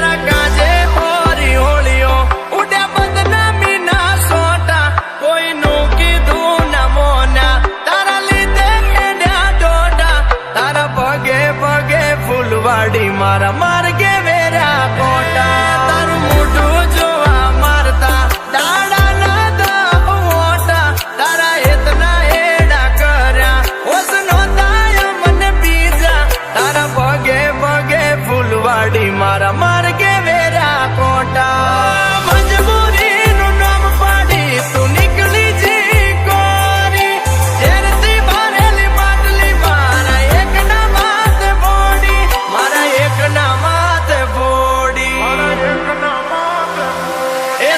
that I got.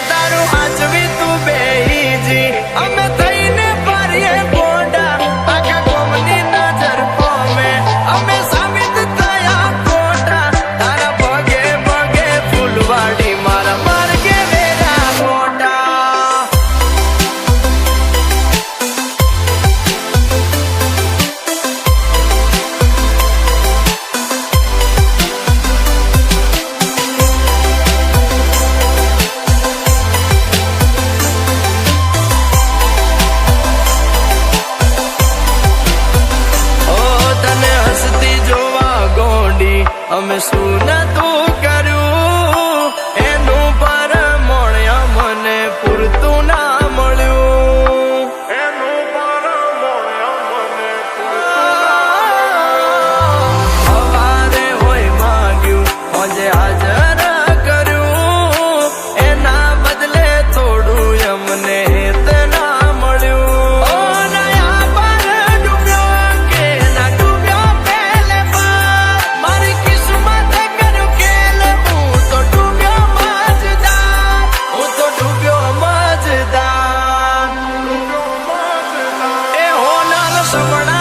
તારું હાચવી તું બેહીજી મોડી અમે સુન તું so we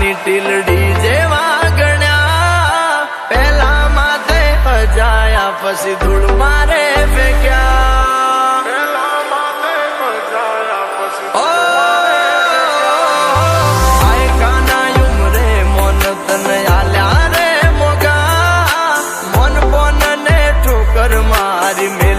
ની ટિલ ડીજે વાગણ્યા પેલા માથે અજાયા ફસ ઢૂળ મારે બેક્યા પેલા માથે મજાયા ફસ ઓ આય કાના યુદે મનતન આલ્યા રે મોગા મનપોન ને ઠુકર મારમી